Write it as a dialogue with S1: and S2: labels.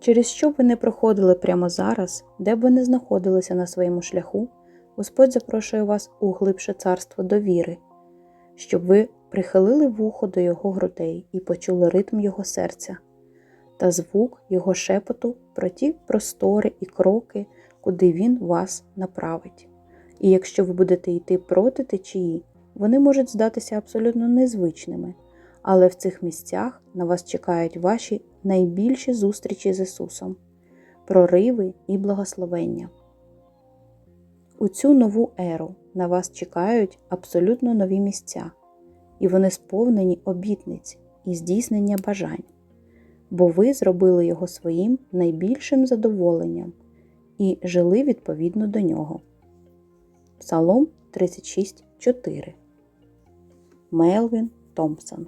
S1: Через що б ви не проходили прямо зараз, де б ви не знаходилися на своєму шляху, Господь запрошує вас у глибше царство довіри, щоб ви прихилили вухо до Його грудей і почули ритм Його серця та звук Його шепоту про ті простори і кроки, куди Він вас направить. І якщо ви будете йти проти течії, вони можуть здатися абсолютно незвичними, але в цих місцях на вас чекають ваші найбільші зустрічі з Ісусом, прориви і благословення. У цю нову еру на вас чекають абсолютно нові місця, і вони сповнені обітниць і здійснення бажань, бо ви зробили його своїм найбільшим задоволенням і жили відповідно до нього. Псалом 36.4 Мелвін Томпсон